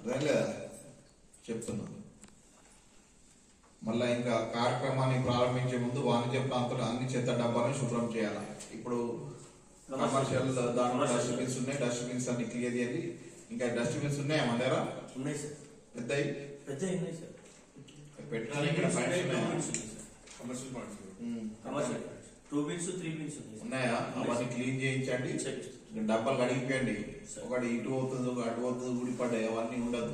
అదేం లేదా చెప్తున్నా మళ్ళా ఇంకా కార్యక్రమాన్ని ప్రారంభించే ముందు వాణిజ్య ప్రాంతంలో అన్ని చెత్త డబ్బాలను శుభ్రం చేయాలి. ఇప్పుడు కమర్షియల్ దాంట్లో డస్ట్బిన్స్ ఉన్నాయి. డస్ట్బిన్స్ అన్ని క్లియర్ చేయాలి ఇంకా డస్ట్బిన్స్ ఉన్నాయా మన దగ్గర? ఉన్నాయి సార్. పెద్దవి పెద్ద సార్. పెట్టడానికి ఇక్కడ commercial. Commercial two bins three bins ఉన్నాయి అవన్నీ క్లీన్ చేయించండి. డబ్బాలు కడిగిపోయండి. ఒకటి ఇటు అవుతుంది ఒక అటు అవుతుంది ఊడిపడ్డాయి అవన్నీ ఉండదు.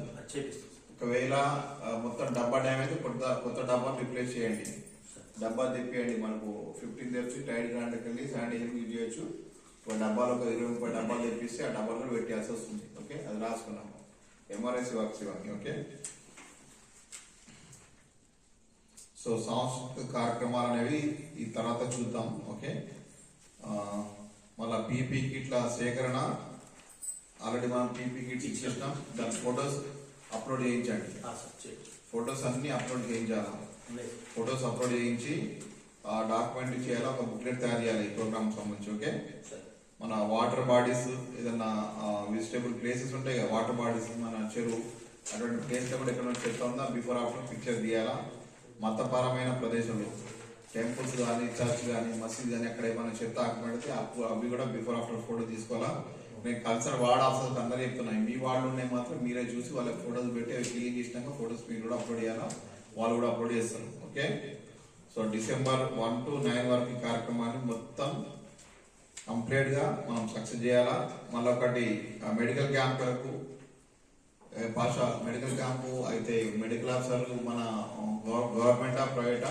ఒకవేళ మొత్తం డబ్బా డ్యామేజ్ కొత్త కొత్త డబ్బా రిప్లేస్ చేయండి. డబ్బా తెప్పియండి. మనకు ఫిఫ్టీన్ తెచ్చి టైడ్ గ్రాండ్కి వెళ్ళి శానిటైజర్ యూజ్ చేయొచ్చు. ఒక డబ్బాలు ఒక ఇరవై ముప్పై డబ్బాలు తెప్పిస్తే ఆ డబ్బాలు కూడా పెట్టాల్సి వస్తుంది. ఓకే? అది రాసుకున్నాము. ఎంఆర్ఎస్ వర్క్స్ ఇవన్నీ ఓకే? సో సాంస్కృతిక కార్యక్రమాలు అనేవి ఈ తర్వాత చూద్దాం. ఓకే? పీపీ కిట్ల సేకరణ. ఆల్రెడీ మనం పీపీ కిట్స్ ఇచ్చేసినాం. దాని ఫొటోస్ అప్లోడ్ చేయించండి. ఫొటోస్ అన్ని అప్లోడ్ చేయించాలి. ఫొటోస్ అప్లోడ్ చేయించి ఆ డాక్యుమెంట్ చేయాలి? ఒక బుక్లెట్ తయారు చేయాలి ఈ ప్రోగ్రామ్ సంబంధించి ఓకే మన వాటర్ బాడీస్ ఏదన్నా విజిటేబుల్ ప్లేసెస్ ఉంటాయి కదా వాటర్ బాడీస్ మన చెరువు అటువంటి ప్లేస్ కూడా ఎక్కడ చెత్త ఉందా? బిఫోర్ ఆఫ్టర్ పిక్చర్ తీయాలా? మతపరమైన ప్రదేశంలో. టెంపుల్స్ కానీ చర్చ్ కానీ మసీద్ కానీ అక్కడ ఏమైనా చెత్త ఆకపడితే అప్పుడు అవి కూడా బిఫోర్ ఆఫ్టర్ ఫోటో తీసుకోవాలా? నేను కల్చర్ వార్డ్ ఆఫీసర్స్ అందరూ చెప్తున్నాయి మీ వాళ్ళు ఉన్నాయి మాత్రం మీరే చూసి వాళ్ళకి ఫోటోస్ పెట్టి అవి క్లీన్ చేసినాక ఫోటోస్ మీరు కూడా అప్లోడ్ చేయాలా? వాళ్ళు కూడా అప్లోడ్ చేస్తారు. Okay? So December one to nine వరకు కార్యక్రమాన్ని మొత్తం కంప్లీట్గా మనం సక్సెస్ చేయాలా? మళ్ళీ ఒకటి మెడికల్ క్యాంప్ వరకు పాషా మెడికల్ క్యాంపు అయితే మెడికల్ ఆఫీసర్లు మన గవర్నమెంటా ప్రైవేటా